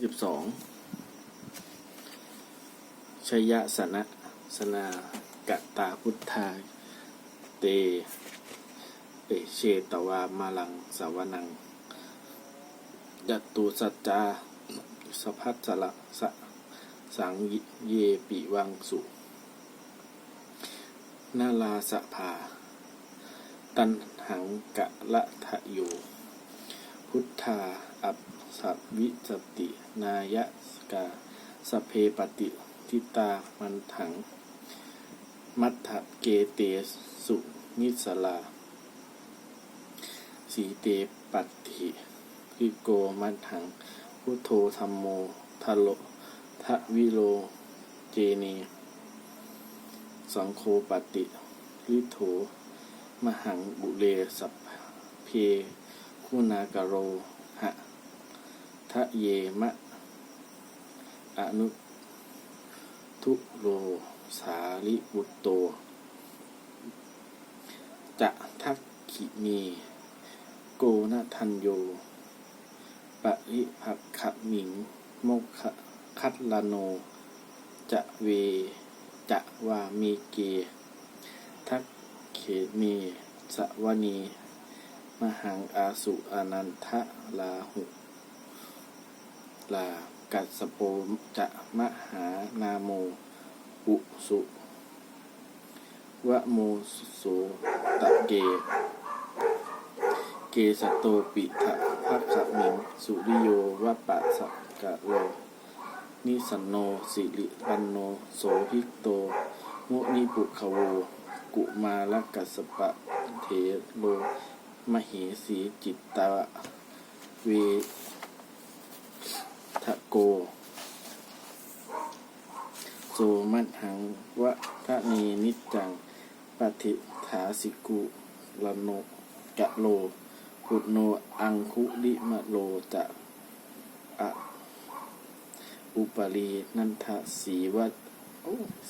สิบสองชยสนะสนากะตาพุทธา เต เอเชตวามาลังสาวนังยัตตุสัจจาสพัสสละสะสังเยปิวังสุนาลาสภา ตันหังกะละทะโย พุทธาอัป สัพวิสติ นายสกาสเพปฏิทิตามันถัง มัทธเกเตสุนิสลา สีเตปัตถิพิโกมันถัง พุทโธธรรมโมทะโลทะวิโลเจเนสังโฆปฏิลิโถ มหังบุเรสัพเพคุณากโร ทะเยมะ อนุทุโรสาลิบุตโต จะทักขิเมโกนทันโย ปริภักขมิงโมกขคัตลาโน จะเว จะวามีเก ทักเขเมสวนี มหังอาสุอนันทะลาหุ ลา กัสโปจะมหานาโม อุสุวะโมสุโสตะเก เกสโตปิทะภะคะมิงสุริโยวะปะสะกะโล นิสันโน สิริปันโน โสภิกโต มุนิปุขโว กุมาลกัสสปะเถโลมเหสีจิตตะเว ทะโกโสมัทหังวะทะเนนิจจังปฏิฐาสิกุลโนกะโลปุโนอังคุลิมะโลจะอะอุปรีนันทะสีวะ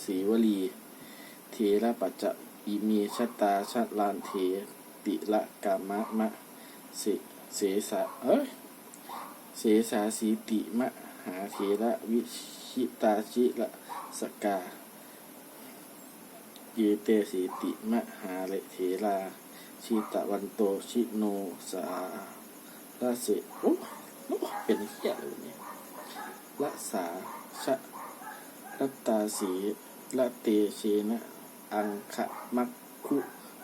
สีวลี เทระปัจจะอิมีชะตาชะลานเทติละกามะมะเสเสสะเอ้ย เสสาสีติมะหาเทระวิชิตาชิละสกาเยเตสีติมะหาเลเทราชิตะวันโตชิโนสาลาเสโอ้โอ้เป็นเหี้ยเลยเนี่ยละสาชะรัตตาสีละเตเชนะ อังคะมักคุ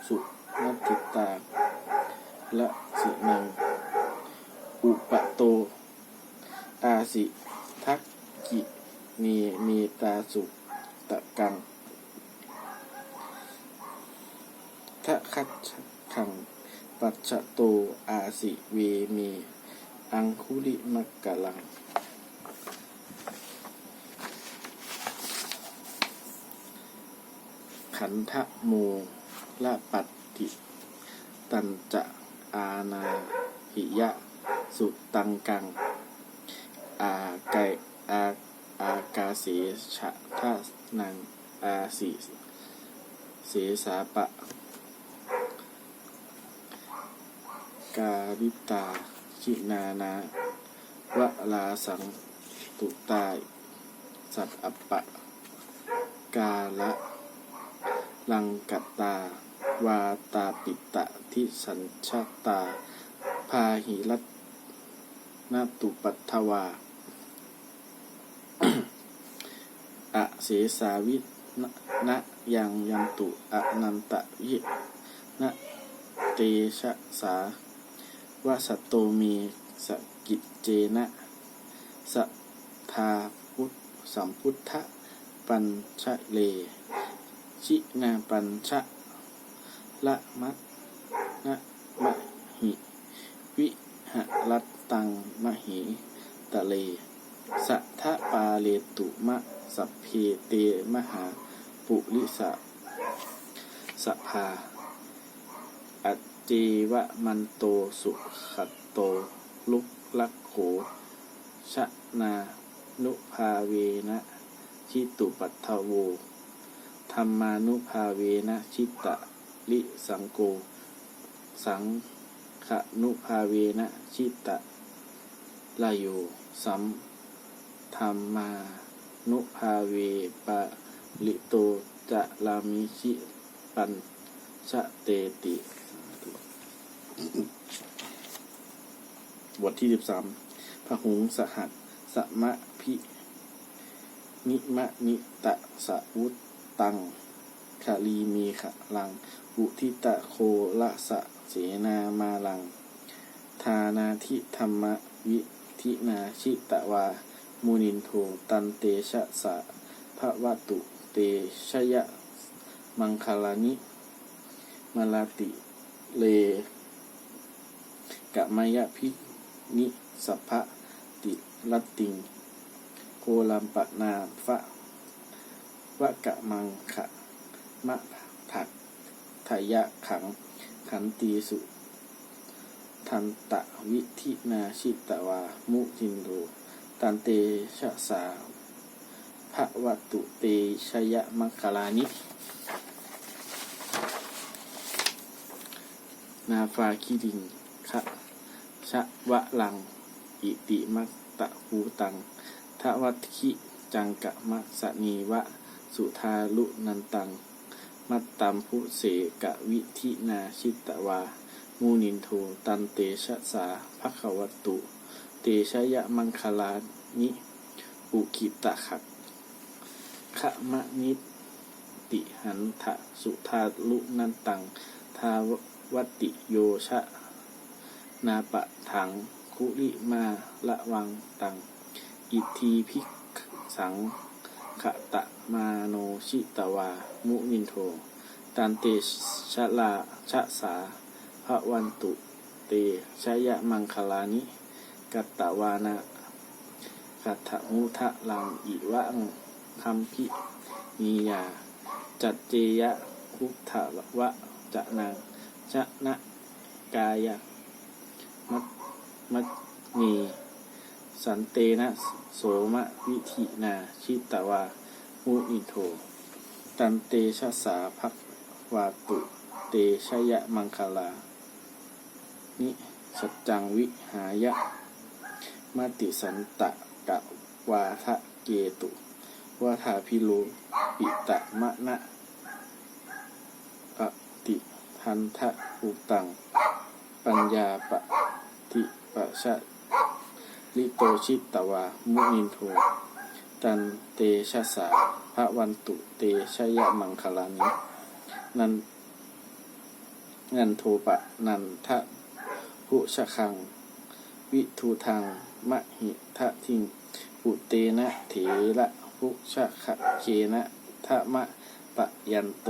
สุนัติตาละสินังอุปโต อาสิ ทักกิมเมตาสุตะกังทะคัตขัง ปัจจโตอาสิเวเมอังคุลิมักกะลัง ขันทะโมละปัตติ ตันจะอาณาหิยะ สุตังกัง อาไกอาอากาเสชะทานังอาสิเสสาปะ กาลิตาชินานาวะลาสังตุตายสัตอัปปะ กาละลังกตาวาตาปิตะทิสัญชาตา พาหิรัตนตุปัตถวา อะเสสาวินะนะยังยันตุอนันตะวินะเตชะสาวะสัตโตมีสกิจเจนะสทาพุทธสัมพุทธปัญชะเล ชินาปัญชะละมัตนะมะหิ วิหะรัตตังมะหิตะเล สัทธปาเลตุมะ สัพเพเตมหาปุริสะสภา อัจเจวะมันโตสุขัตโต ลุกลักโขชะนานุภาเวนะชิตุปัตถโวธรรมานุภาเวนะชิตตะลิสังโก สังขนุภาเวนะชิตตะลายโยสัมธรรมา นุภาเวปะลิโตจะลามิชิปัญชะเตติ บทที่สิบสามพหุงสหัสสมะพินิมะนิตะสะวุตตังคาลีมีขะลัง อุทิตะโคละสะเสนามาลัง ทานาทิธรรมวิทินาชิตะวา มุนินโทตันเตชะสะภะวะตุเตชยะมังคลานิมาลาติเลกะมายะพินิสัพพะติรัตติง โคลัมปะนาฟะวะกะมังขะมะถักทายะขัง ขันตีสุ ทันตะวิธินาชิตวา มุจินโด ตันเตชะสาภะวะตุเตชยมังคลานินาฟาคิริงคะชะวะลัง อิติมัตตะหูตังทวัตคิจังกะมัสนีวะ สุทาลุนันตัง มัตตัมพุเสกะวิธินาชิตวา มูนินโทตันเตชะสาภควตุ เตชะยะมังคลานิอุคิตะขัดขะมะนิติหันทะสุทาลุนันตัง ทาวติโยชะ นาปะถัง คุริมาละวังตัง อิทีพิกสังขะตะมาโนชิตวา มุนินโท ตันเตชะลาชะสาภะวันตุ เตชะยะมังคลานิ กัตตวานะกัตถมุทะลังอิวังคัมพิมียา จัดเจยะคุทะวะจะนางชะนะกายะมัตมัตมีสันเตนะโสมะวิธินาชิตวามุอิโท ตันเตชะสาภักวาตุ เตชยะมังคลา นิสัจจังวิหายะ มติสันตะกะวาทะเกตุวาทาพิโลปิตะมะนะปฏิทันทะอุตัง ปัญญาปะติปะชะลิโตชิตตวา มุนินโทตันเตชะสาพระวันตุเตชยะมังคลานินันนันโทปะนันทะพุชะคัง วิทูทังมะหิทะทิงปุเตนะเถระพุชะคะเคนะทะมะปะยันโต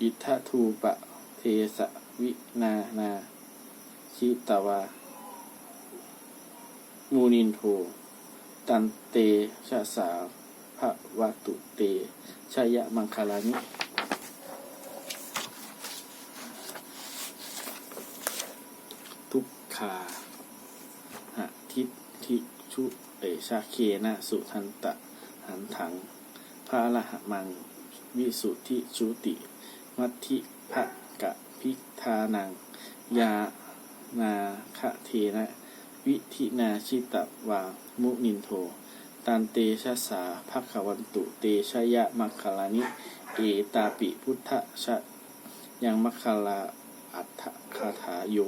อิทะทูปะเทสะวินานาชิตวา มูนินโท ตันเตชะสาภะวะตุเตชยะมังคลานิ ทุกขาหะทิทิชุเอชาเคนะสุทันตะหันถังพระอรหมัง วิสุทธิชุติ มัทธิภะกะพิธานัง ยานาคะเทนะ วิธินาชิตะวามุนินโทตันเตชะสาภควันตุเตชะยะมัคคลานิ เอตาปิพุทธชะยังมัคคลาอัฏฐคาถาโย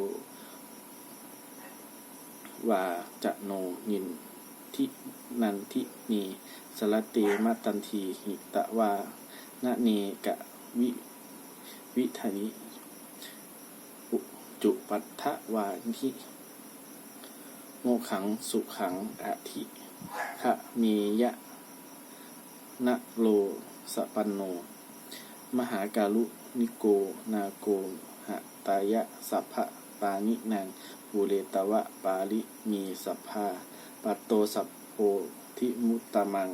วาจะโนนินทินันทินีสลเตมะตันทีหิตะวานะเนกะวิวิธานิอุจุปัฏฐวานิโมขังสุขังอธิคะเมยะนะโลสปันโน มหาการุนิโกนาโกหะตายะสัพพะปานินัง ภูเรตวะปาลิมีสัพพาปัตโตสัพโพธิมุตตมัง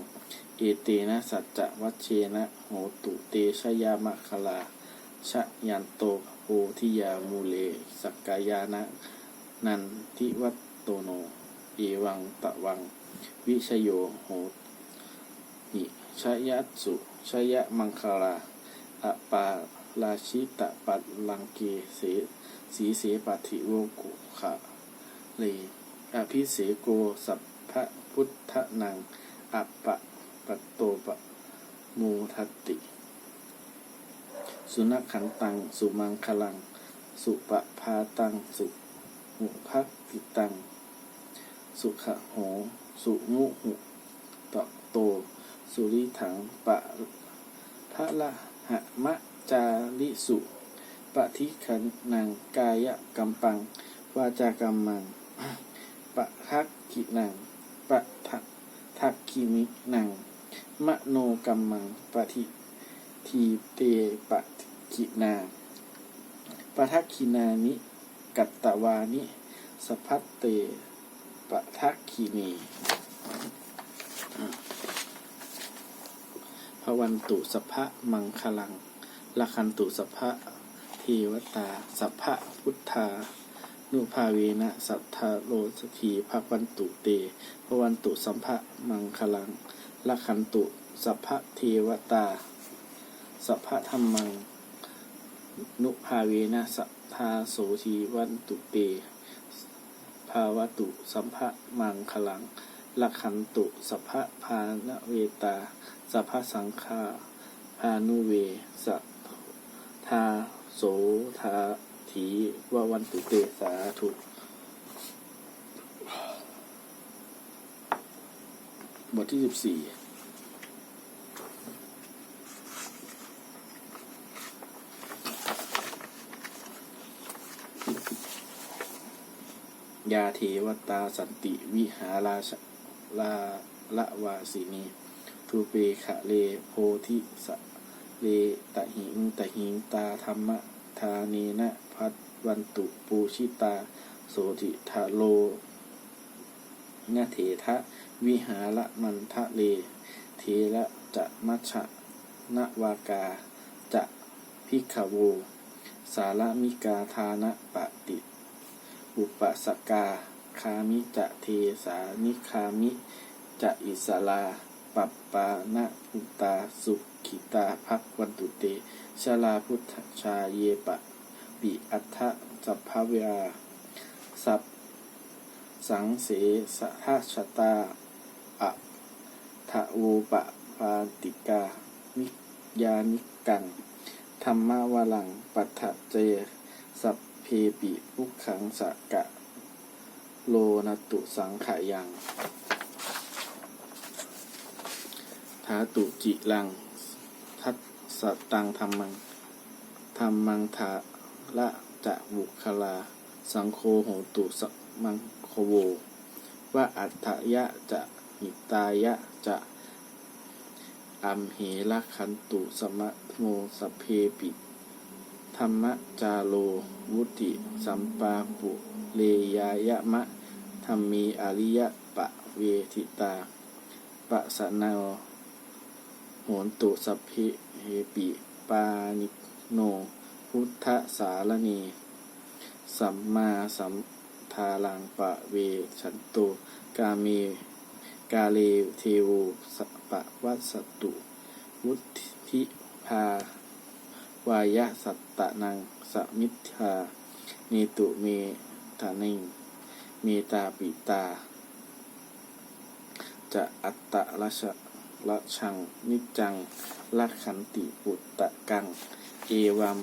เอเตนะสัจจะวัชเชนะโหตุเตชยามะคลา ชะยันโตโพธิยามูเล สักกายานะ นันทิวัตโตโน เอวังตะวัง วิชโยโหหิชยัตสุชยะมังคลาอปาราชิตะปัตลังเกเส สีเสปัติโวกุขะเลอภิเสโกสัพพะพุทธนังอัปปะปัตโตปะมูทัตติ สุนัขขันตัง สุมังคลัง สุปะพาตัง สุหุพักติตัง สุขะโห สุมุหุตะโต สุริถังปะพระละหะมะจาริสุ ปะทิขันนังกายะกัมปัง วาจากัมมังปะทักกินังปะทักทักคิมินัง มโนกัมมังปะทิทีเตปะกินาปะทักคินานิ กัตตวานิ สพัตเตปะทักคินีพระวันตุสภะมังคลังละคันตุสภะ เทวตา สัพพะพุทธา นุภาเวนะ สัทธาโลสถีภควันตุเตพวันตุสัมภะมังคลังละคันตุ สัพพะเทวตา สัพพะธรรมัง นุภาเวนะสัทธาโสทีวันตุเต ภาวตุสัมภะมังคลังละคันตุ สัพพะพานเวตา สัพพะสังฆาพานุเวสัทธา โสทาถีววันตุเตสาธุบทที่สิบสี่ยาเทวตาสันติวิหาราชลาละวาสินีทูเปขะเลโพธิสะ เลตหิงตหิงตาธรรมทาเนนะพัดวันตุปูชิตา โสติทาโลนเถทะวิหารมันทะเลเทระจะมัชะนวากา จะพิกขโว สารมิกาทานะปะติอุปสกา คามิจะเทสานิคามิ จะอิสลา ปัปปานะพุตาสุ ขิตาภักวันตุเตชลาพุทธชาเยปะ ปิอัฏฐสัพพเวาสัพสังเสสหชตาอะทะวูปะปาติกานิยานิกัง ธรรมาวลัง ปัฏฐเจ สัพเพปิพุขังสะกะ โลนตุสังขายัง ทาตุจิลัง ทัตสตังธรรมังธรรมังทาละจะบุคลา สังโฆโหตุสมังโคโวว่าอัฏฐยะจะหิตายะจะอัมเหละคันตุสมะโมสเพปิธรรมจาโลวุติสัมปาปุเลยายะมะธรรมีอริยะปะเวทิตาปะสนา โหนตุสัพเพเฮปิปานิโน พุทธสารณี สัมมาสัมทาลังปะเวชันโตกาเมกาเลเทวสปะวัสตุ วุธิภาวายะสัตตะนังสมิทธาเนตุเมทานิงเมตาปิตา จะอัตตะละชะ ละชัง นิจังลักขันติปุตตะกัง เอวัม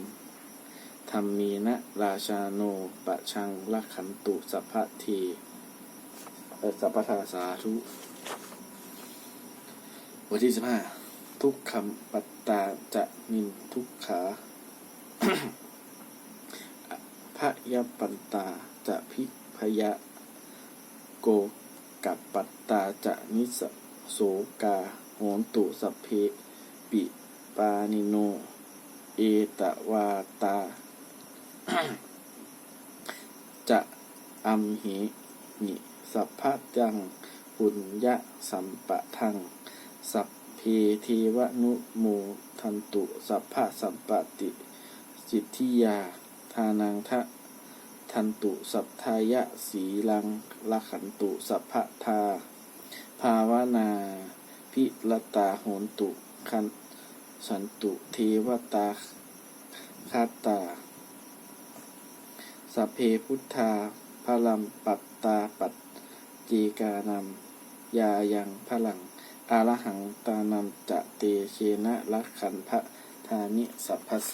ธรรมีนะราชาโนปะชังลักขันตุสัพพะทเอ่อสัพพทาสาธุบทที่สิบห้าทุกคำปัตตาจะนินทุกขาพระยปันตาจะพิพยะโกกับปัตตาจะนิสโสกา โหนตุสัพเพ ปิปานิโน เอตวาตา จะอัมหิมิสัพพะจังปุญญะสัมปะทัง สัพเพเทวนุโมทันตุสัพพะสัมปติ สิทธิยา ทานังทะทันตุสัพทายะสีลังละขันตุสัพพะทา ภาวนา พิรตาโหนตุคันสันตุเทวตาคาตาสัพเพพุทธาพลัมปัตตาปัจเจกานามยายังพลัง อารหังตานันจะเตเชนะลักขันพระธานิสัพพโส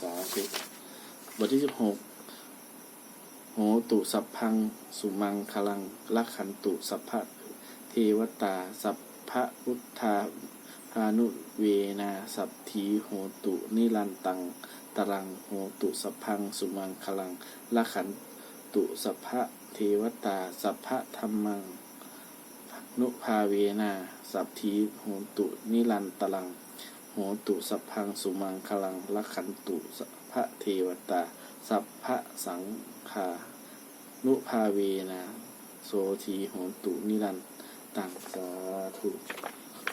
สาธุบทที่สิบหก โหตุสัพพัง สุมังคลังลักขันตุสัพพะเทวตา สัพพะพุทธาพานุเวนาสัพทีโหตุนิรันตังตรังโหตุสัพพัง สุมังคลังลักขันตุสัพพะเทวตา สัพพะธรรมังนุภาเวนา สัพทีโหตุนิรันตรังโหตุสัพพัง สุมังคลังลักขันตุสัพพะเทวตา สัพพะสังขานุภาเวนะ โสทีโหตุนิรันตังสาธุ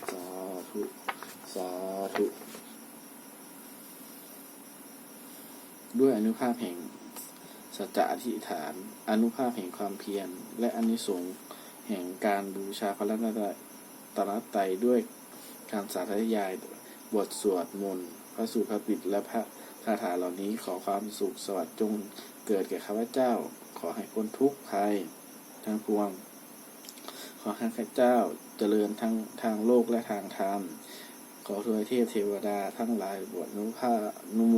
สาธุสาธุด้วยอนุภาพแห่งสัจจะอธิษฐาน อนุภาพแห่งความเพียร และอนิสงส์แห่งการบูชาพระรัตนตรัยด้วยการสาธยายบทสวดมนต์พระสุภาษิตและพระาถาเหล่านี้ขอความสุขสวัสดิ์จงเกิดแก่ข้าพเจ้า ขอให้พ้นทุกข์ภัยทั้งปวง ขอให้ข้าพเจ้าเจริญทั้งทางโลกและทางธรรม ขอทวยเทพเทวดาทั้งหลายบวชนุภานุโม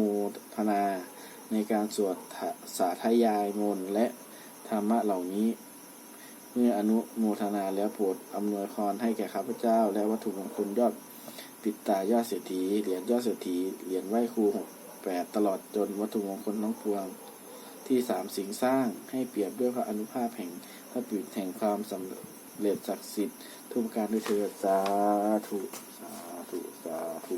ทนา ในการสวดสาธยายมนและธรรมะเหล่านี้ เมื่ออนุโมทนาแล้วโปรดอำนวยพรให้แก่ข้าพเจ้า และวัตถุมงคลยอดปิดตายอดเศรษฐีเหรียญยอดเศรษฐีเหรียญไหว้ครูหก 8 ตลอดจนวัตถุมงคลทั้งปวง ที่สามสิ่งสร้างให้เปรียบด้วยพระอนุภาพแห่งพระปิดแห่งความสำเร็จศักดิ์สิทธิ์ทุกประการด้วยเถิดสาธุ สาธุ สาธุ